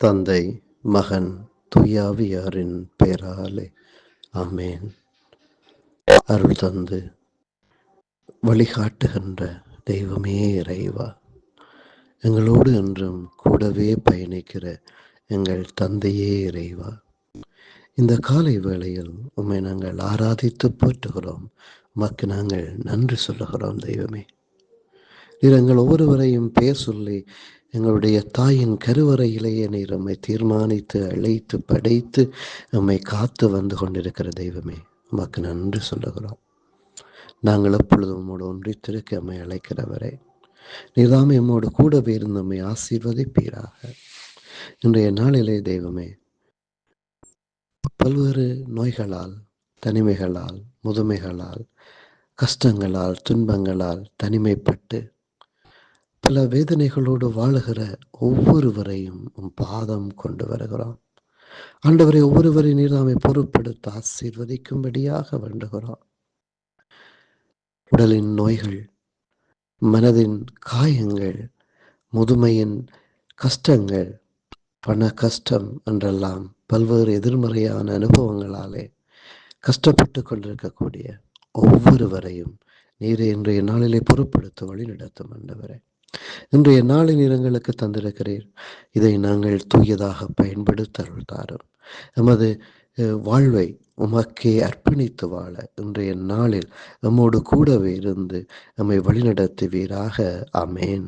தந்தை மகன் துயாவியாரின் பெயராலே ஆமேன். அருள் தந்து வழிகாட்டுகின்ற தெய்வமே இறைவா. எங்களோடு என்றும் கூடவே பயணிக்கிற எங்கள் தந்தையே இறைவா. இந்த காலை வேளையில் உண்மை நாங்கள் ஆராதித்து போற்றுகிறோம். உமக்கு நாங்கள் நன்றி சொல்லுகிறோம் தெய்வமே. நீர் எங்கள் ஒவ்வொருவரையும் பேர் சொல்லி எங்களுடைய தாயின் கருவறையிலேயே நீர் நம்மை தீர்மானித்து அழைத்து படைத்து நம்மை காத்து வந்து கொண்டிருக்கிற தெய்வமே உமக்கு நன்றி சொல்லுகிறோம். நாங்கள் எப்பொழுதும் உம்மோடு ஒன்றித்திருக்க நம்மை அழைக்கிறவரே நீர்தாம் எம்மோடு கூடவே இருந்து நம்மை ஆசீர்வதிப்பீராக. இன்றைய நாளிலே தெய்வமே பல்வேறு நோய்களால் தனிமைகளால் முதுமைகளால் கஷ்டங்களால் துன்பங்களால் தனிமைப்பட்டு பல வேதனைகளோடு வாழுகிற ஒவ்வொருவரையும் உன் பாதம் கொண்டு வருகிறோம் ஆண்டவரை ஒவ்வொருவரை நீர் நாமை பொறுப்படுத்த ஆசீர்வதிக்கும்படியாக வேண்டுகிறோம் உடலின் நோய்கள் மனதின் காயங்கள் முதுமையின் கஷ்டங்கள் பண கஷ்டம் என்றெல்லாம் பல்வேறு எதிர்மறையான அனுபவங்களாலே கஷ்டப்பட்டு கொண்டிருக்கக்கூடிய ஒவ்வொருவரையும் நீரை இன்றைய நாளிலே பொறுப்படுத்த வழி நடத்தும் ஆண்டவரே. இன்றைய நாளை நிறங்களுக்கு தந்திருக்கிறீர். இதை நாங்கள் தூயதாக பயன்படுத்த தாரும் எமது வாழ்வை உமக்கே அர்ப்பணித்து வாழ இன்றைய நாளில் நம்மோடு கூடவே இருந்து நம்மை வழிநடத்துவீராக. அமேன்